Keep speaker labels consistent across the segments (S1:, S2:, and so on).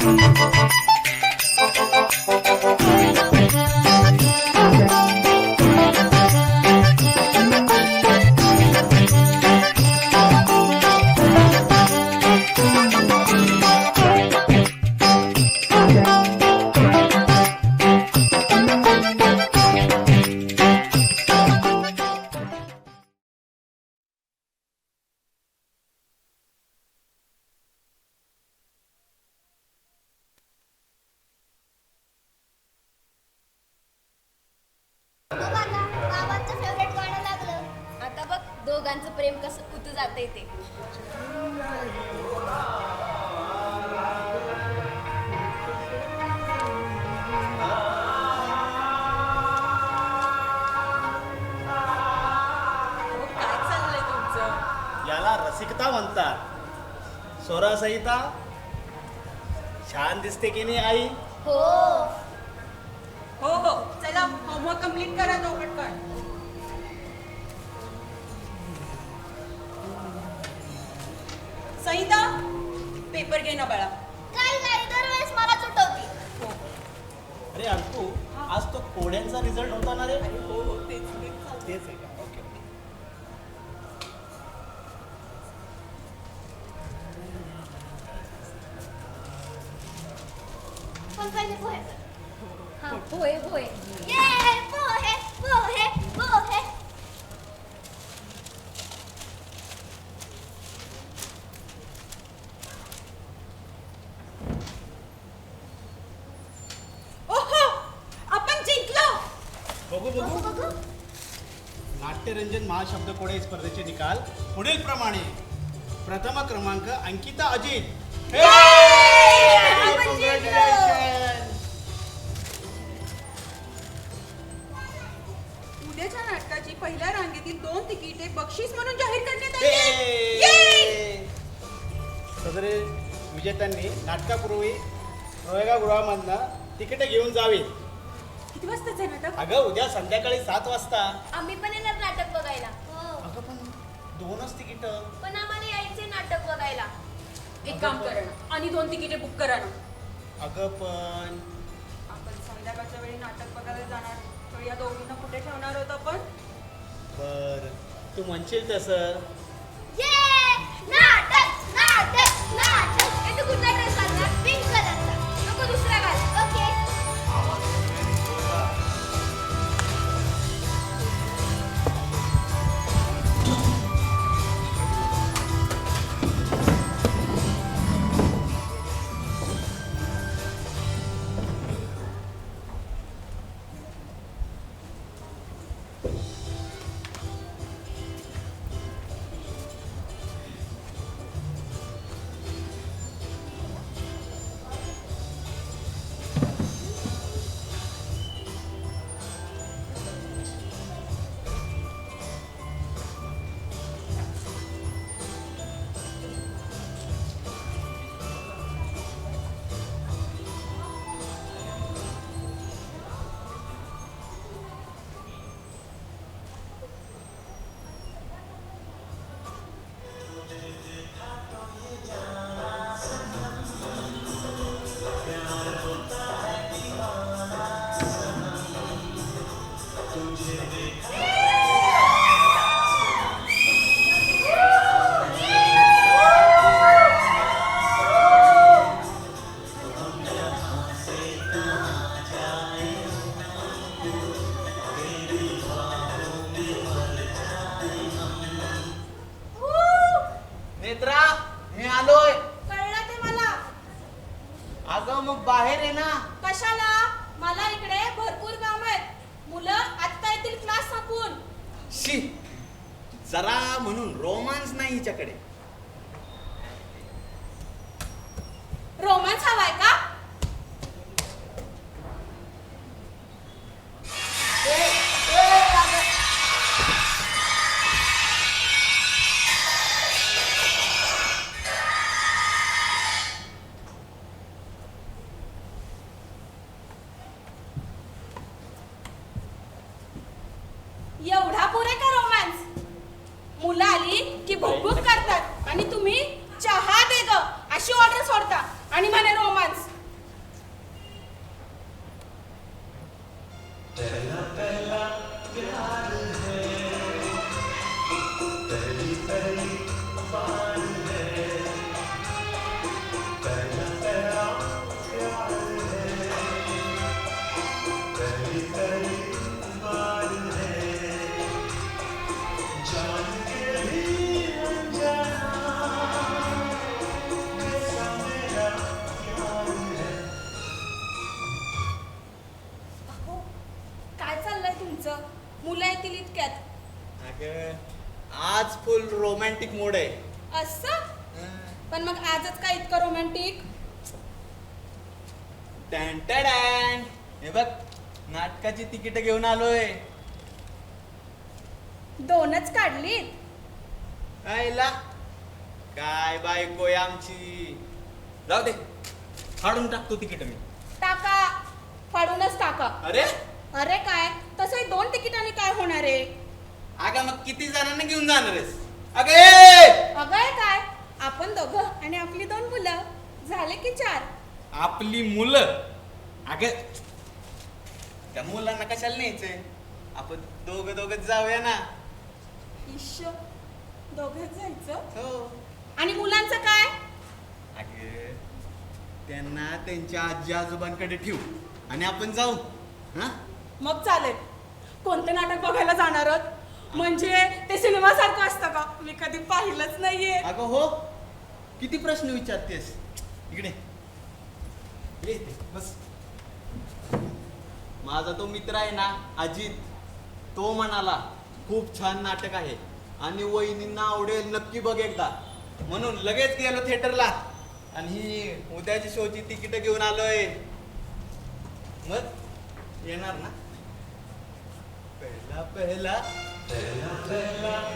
S1: Thank you. दोघांचं प्रेम कसं कुतू जाते ते?
S2: काय चाललंय तुमचं?
S3: याला रसिकता म्हणतात. स्वरसहिता छान दिसते की नाही आई?
S1: हो.
S2: हो हो. चला होमवर्क कंप्लीट करा तो पटकन पेपर घे ना बाळा.
S1: काही नाही दरवेळेस मला चुटवती
S2: हो.
S3: अरे अंकू आज तो कोड्यांचा रिझल्ट होता ना रे?
S2: हो हो तेच तेच.
S3: तेच आहे का? नाट्यरंजन महाशब्दकोडे स्पर्धेचे निकाल. पुढील प्रमाणे प्रथम क्रमांक अंकिता अजित!
S2: उद्याच्या नाटकाची पहिल्या रांगेतील दोन तिकिटे बक्षीस म्हणून जाहीर करण्यात आली!
S3: सदरे विजेत्यांनी नाटकापूर्वी प्रयोगागृहामधनं तिकीटे घेऊन जावी
S2: किती नाटक
S3: अगं उद्या संध्याकाळी सात वाजता.
S1: आम्ही पण येणार नाटक
S3: दोनच तिकीट
S1: पण आम्हाला यायचे नाटक बघायला.
S2: एक काम करा ना आणि दोन तिकिटे बुक करा ना.
S3: अगं पण
S2: आपण संध्याकाळच्या वेळी नाटक बघायला जाणार. तर या दोघींना कुठे ठेवणार होत आपण
S3: बर. तू म्हणशील तसं.
S1: ये! नाटक नाटक नाटक. ए तू कुठला ड्रेस
S4: अहो,
S5: आज फुल रोमॅन्टिक मोड आहे.
S4: असं. पण मग आजच काय इतकं रोमॅन्टिक
S5: टॅन. हे बघ नाटकाची तिकीट घेऊन आलोय.
S4: दोनच काढलीत?
S5: काय बायको आहे आमची. जाऊ दे. फाडून टाकतो तिकीट मी.
S4: टाका. फाडूनच टाका.
S5: अरे?
S4: अरे काय? तसंही दोन तिकिटांनी काय होणार आहे?
S5: अगं मग किती जणांना घेऊन जाणार आहेस? अगं ए!
S4: अगं हे काय? आपण दोघं आणि आपली दोन मुलं? झाले की चार?
S5: आपली मुलं? अगं त्या मुलांना कशाला न्यायचंय? आपण दोघं दोघं जाऊया ना.
S4: ईश दोघं जायचं?
S5: हो.
S4: आणि मुलांचं काय?
S5: अगं त्यांना त्यांच्या आजी आजोबांकडे ठेवू आणि आपण जाऊ हा?
S4: मग चालेल. कोणतं नाटक बघायला जाणार आहोत? म्हणजे ते सिनेमा सारखं असतं का? मी कधी पाहिलंच नाहीये.
S5: अगं हो. किती प्रश्न विचारतेस? इकडे. ये इथे, बस. माझा तो मित्र आहे ना अजित. तो म्हणाला खूप छान नाटक आहे. आणि वहिनींना आवडेल नक्की बघ एकदा. म्हणून लगेच गेलो थिएटरला. आणि ही उद्याची शोची तिकीट घेऊन आलोय. मग येणार ना? पहिला पहिला.
S3: अगं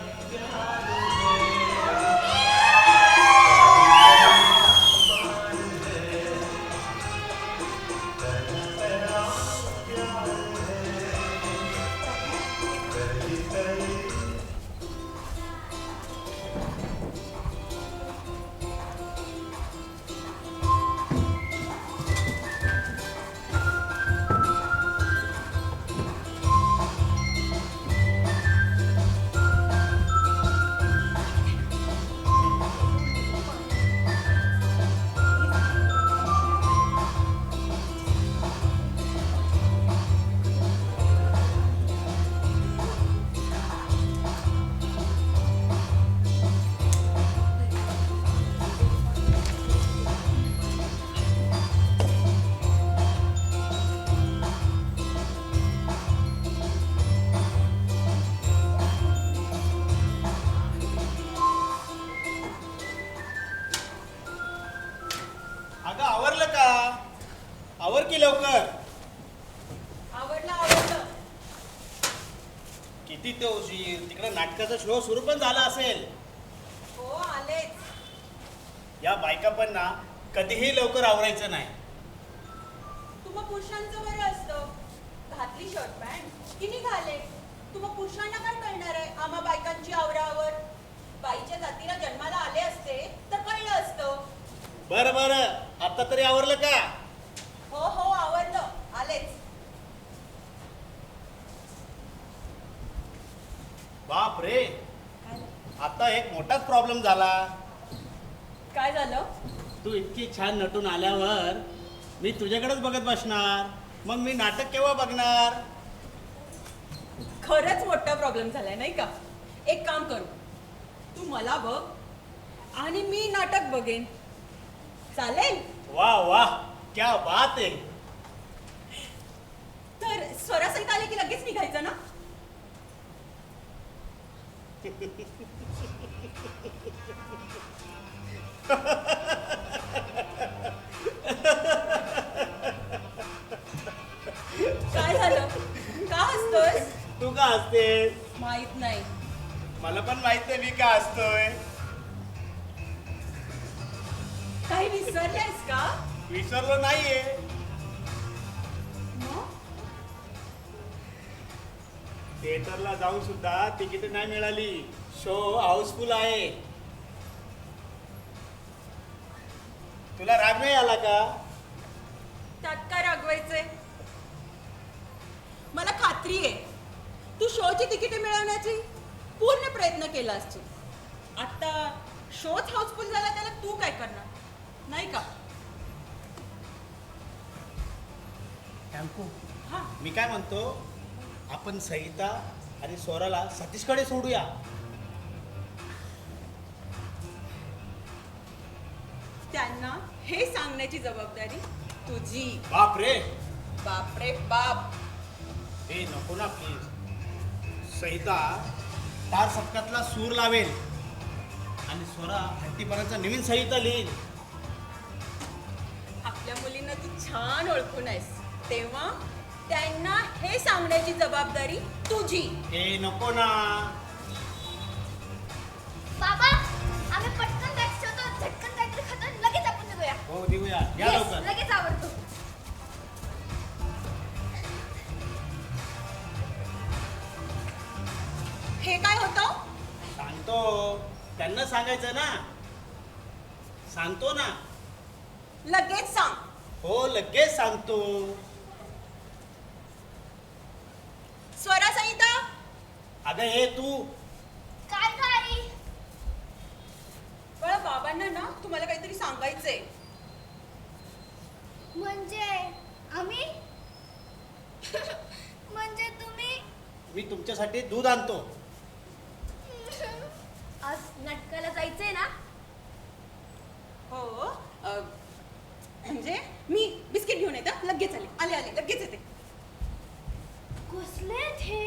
S3: शो सुरू पण झाला असेल.
S2: हो आलेच.
S3: या बायका पण ना कधीही लवकर आवरायचं नाही.
S2: तुम्हा पुरुषांचं बरं असतं. घातली शर्ट पॅन्ट की निघाले तुम्हा पुरुषांना काय कळणार आहे आम्हा बायकांची आवरावर? बाईच्या जातीला जन्माला आले असते तर कळलं असतं.
S3: बरं बरं. आता तरी आवरलं का?
S2: हो हो आवडलं आलेच.
S3: बाप रे. आता एक मोठाच प्रॉब्लेम झाला.
S2: काय झालं?
S3: तू इतकी छान नटून आल्यावर मी तुझ्याकडेच बघत बसणार. मग मी नाटक केव्हा बघणार?
S2: खरंच मोठा प्रॉब्लेम झालाय नाही का? एक काम करू. तू मला बघ आणि मी नाटक बघेन. चालेल?
S3: वा वा. क्या बात आहे.
S2: तर स्वरासहित आले की लगेच निघायचं ना? काय झालं? का हसतोयस?
S3: तू का असतेस
S2: माहीत नाही.
S3: मला पण माहीत नाही मी का असतोय
S2: काही विसरलेस का?
S3: विसरलो नाहीये. थिएटरला जाऊन सुद्धा तिकीट नाही मिळाली. शो हाऊसफुल आहे. तुला राग नाही आला का?
S2: त्यात काय रागवायचंय? मला खात्री आहे. तू शोची तिकीट मिळवण्याची पूर्ण प्रयत्न केला असशील. आता शोच हाऊसफुल झाला त्याला तू काय करणार? नाही का? हा.
S3: मी काय म्हणतो? आपण सहिता आणि स्वराला सतीशकडे सोडूया.
S2: त्यांना हे सांगण्याची जबाबदारी तुझी.
S3: बाप रे
S2: बापरे बाप.
S3: हे नको ना प्लीज सहिता टार सप्त्यातला सूर लावेल. आणि स्वरा हट्टीपणाचा नवीन संहिता लिहिल.
S2: आपल्या मुलींना तू छान ओळखून आहेस. तेव्हा त्यांना हे सांगण्याची जबाबदारी तुझी.
S3: हे नको ना.
S1: बाबा आम्ही पटकन बॅग ठेवतो झटकन काहीतरी खातो. आणि लगेच आपण निघूया.
S3: हो देऊया या
S1: Yes,
S3: लवकर.
S1: लगेच आवडतो.
S2: हे काय होतं?
S3: सांगतो. त्यांना सांगायचं ना. सांगतो ना.
S2: लगेच सांग.
S3: हो लगेच सांगतो
S2: स्वरा संहिता
S3: अगं हे तू.
S1: काय काय
S2: बळा बाबांना ना तुम्हाला काहीतरी सांगायचंय.
S1: म्हणजे? आम्ही? म्हणजे तुम्ही?
S3: मी तुमच्यासाठी दूध आणतो.
S1: आज नाटकाला जायचंय ना?
S2: हो अ, म्हणजे मी बिस्किट घेऊन येते. लगेच आले. आले आले लगेच येते.
S1: कसले हे?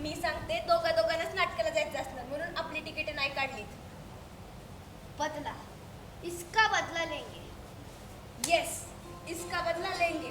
S1: मी सांगते दोघा दोघांनाच नाटकाला जायचं असणार म्हणून आपली तिकीट नाही काढलीत. बदला. इसका बदला लेंगे. येस इसका बदला लेंगे.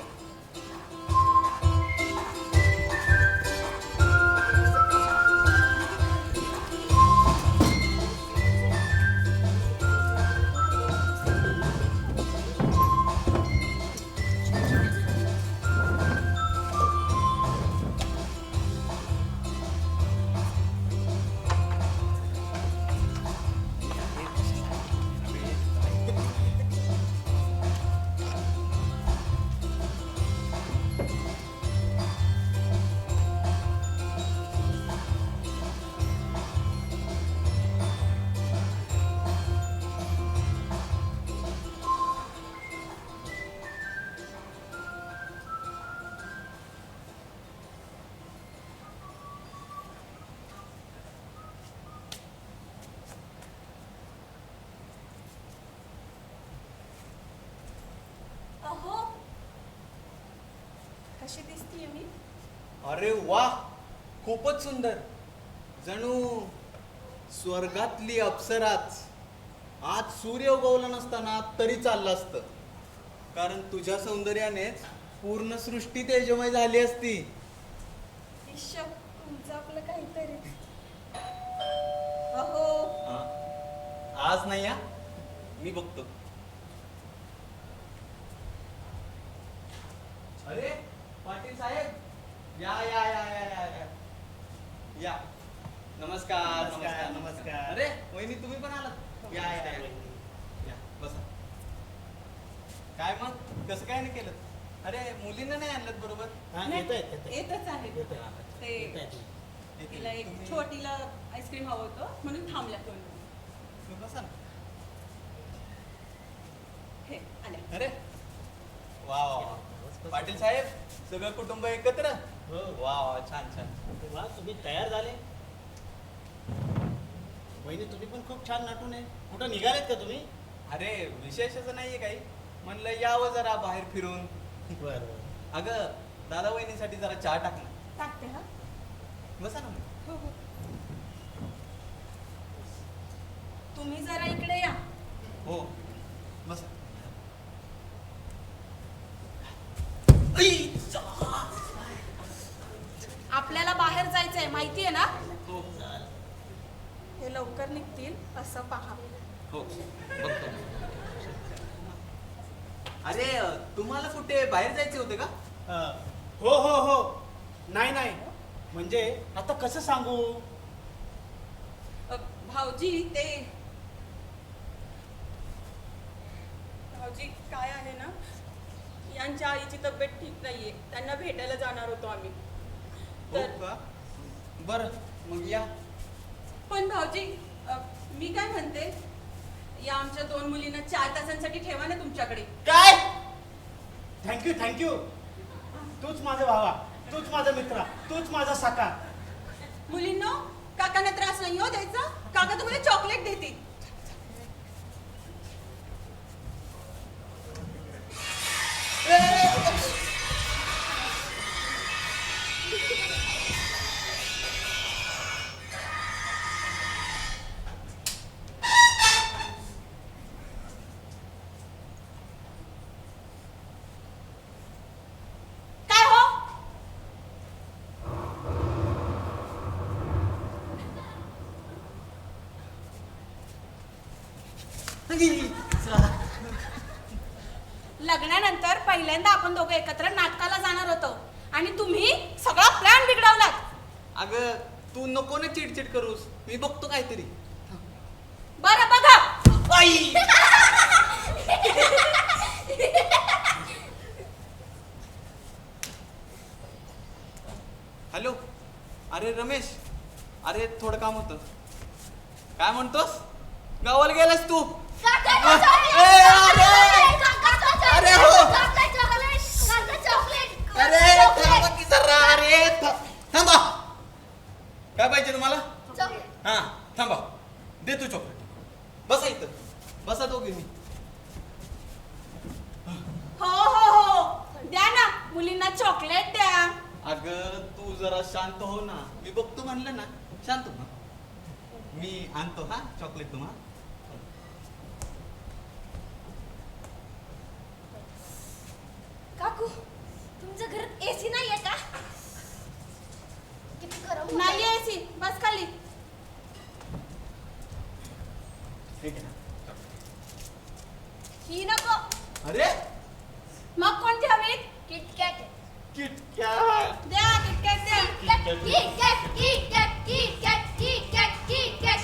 S4: कशी दिसतीये मी.
S5: अरे वा खूपच सुंदर. जणू स्वर्गातली अप्सराच. आज सूर्य उगवला नसताना तरी चाललं असतं. कारण तुझ्या सौंदर्यानेच पूर्ण सृष्टी तेजमय झाली असती.
S4: तुमचं आपलं काहीतरी.
S2: अहो?
S5: आज नाही या मी बघतो अरे पाटील साहेब या या या या या या. या. नमस्कार
S3: नमस्कार, नमस्कार.
S5: अरे वहिनी तुम्ही पण आलात? या या या. या बसा. काय मग? कसं काय नाही केलं? अरे मुलींना नाही आणलं बरोबर?
S3: हा.
S2: येतच आहे. ते. तिला एक छोटीला आईस्क्रीम हवं होतं म्हणून थांबल्या दोन
S5: बसा ना.
S2: हे
S5: अरे वा. पाटील साहेब सगळं कुटुंब एकत्र?
S3: हो.
S5: वा वा छान छान.
S3: वा तुम्ही तयार झाले. वहिनी तुम्ही पण खूप छान नटून आहे. कुठं निघालेत का तुम्ही?
S5: अरे विशेषच नाहीये काही. म्हणलं यावं जरा बाहेर फिरून.
S3: बरं बरं.
S5: अगं दादा वहिनीसाठी जरा चहा टाक ना.
S2: टाकते हा.
S5: बसा ना मग.
S2: हो हो.
S4: तुम्ही जरा इकडे या.
S5: हो बसा
S4: आपल्याला बाहेर जायचंय माहितीये ना
S5: हो
S4: हे लवकर निघतील असं पहा
S5: हो बघतो अरे कुठे बाहेर जायचे होते का?
S3: अं, हो हो हो. नाही नाही. म्हणजे आता कसं सांगू?
S2: अ, भाऊजी ते भाऊजी काय आहे ना? यांच्या आईची तब्येत ठीक नाहीये. त्यांना भेटायला जाणार होतो आम्ही.
S5: हो
S2: तर
S5: का? बरं मग या.
S2: पण भाऊजी अ, मी काय म्हणते? या आमच्या दोन मुलींना चार तासांसाठी ठेवा ना तुमच्याकडे.
S3: काय? थँक्यू थँक्यू तूच माझा भावा तूच माझा मित्र तूच माझा सखा
S2: मुलींनो काकांना त्रास नाही हो द्यायचा. काका तुम्हाला चॉकलेट देतील. लग्नानंतर पहिल्यांदा आपण दोघं एकत्र नाटकाला जाणार होतो. आणि तुम्ही सगळा प्लॅन बिघडवलात.
S5: अगं तू नको ना चिडचिड करूस. मी बघतो काहीतरी.
S2: बरं बघा.
S5: आई! हॅलो? अरे रमेश. अरे थोडं काम होतं. काय म्हणतोस? गावाला गेलास तू
S1: काका
S5: ए, अरे! अरे हो! अरे थांबा की थ- थांबा. काय पाहिजे तुम्हाला? हा थांबा. दे तू चॉकलेट. बसा इथं. बसा दोघे मी.
S2: हो हो हो. द्या ना. मुलींना चॉकलेट द्या.
S5: अगं तू जरा शांत हो ना. मी बघतो म्हणलं ना. शांत हो ना. मी आणतो हा चॉकलेट तुम्हाला
S1: काकू तुमच्या घरात एसी नाहीये का? किती गरम होतंय.
S2: नाही बस खाली.
S5: ठीक आहे
S1: ही नको.
S5: अरे!
S2: मग कोणती हवी
S1: किटकॅट
S5: किटकॅट
S2: द्या किटकॅट द्या.
S1: KitKat KitKat KitKat KitKat KitKat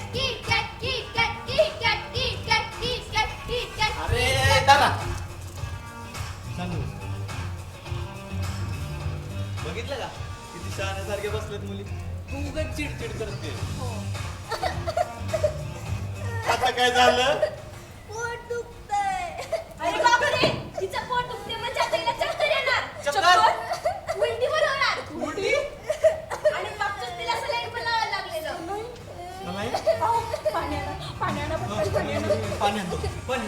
S5: किती शहाण्यासारखे बसलेत मुली. तू उगाच चिडचिड करते. आता काय झालं?
S1: पोट दुखतंय.
S2: अरे बापरे
S1: तिचं पोट दुखते म्हणजे आता हिला चक्कर येणार.
S5: चक्कर?
S1: उलटी पण होणार
S5: उलटी?
S1: आणि मागच्याच तिला सलाईन पण लावायला लागलेलं.
S5: नाही.
S2: पाण्याला पाण्याला बघ, पाण्याला.
S5: पाणी आणतो पाणी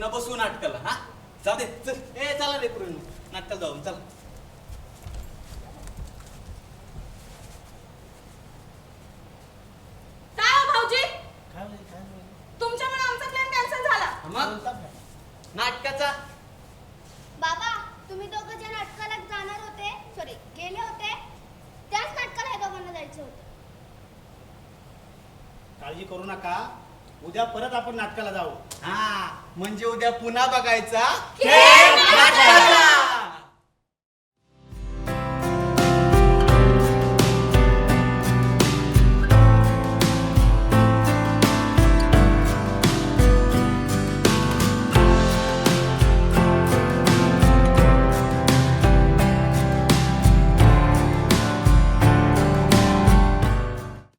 S5: दोघींना बसवू नाटकाला हा? जाऊ दे चल. ए चला रे पुढे. नाटकाला जाऊ चला.
S2: काय हो भाऊजी? तुमच्यामुळे आमचा प्लॅन कॅन्सल झाला.
S5: मग? नाटकाचा?
S1: बाबा तुम्ही दोघं ज्या नाटकाला जाणार होते सॉरी गेले होते त्याच नाटकाला हे दोघांना जायचं होतं.
S3: काळजी करू नका. उद्या परत आपण नाटकाला जाऊ.
S5: हा म्हणजे उद्या पुन्हा बघायचा
S2: खेळ.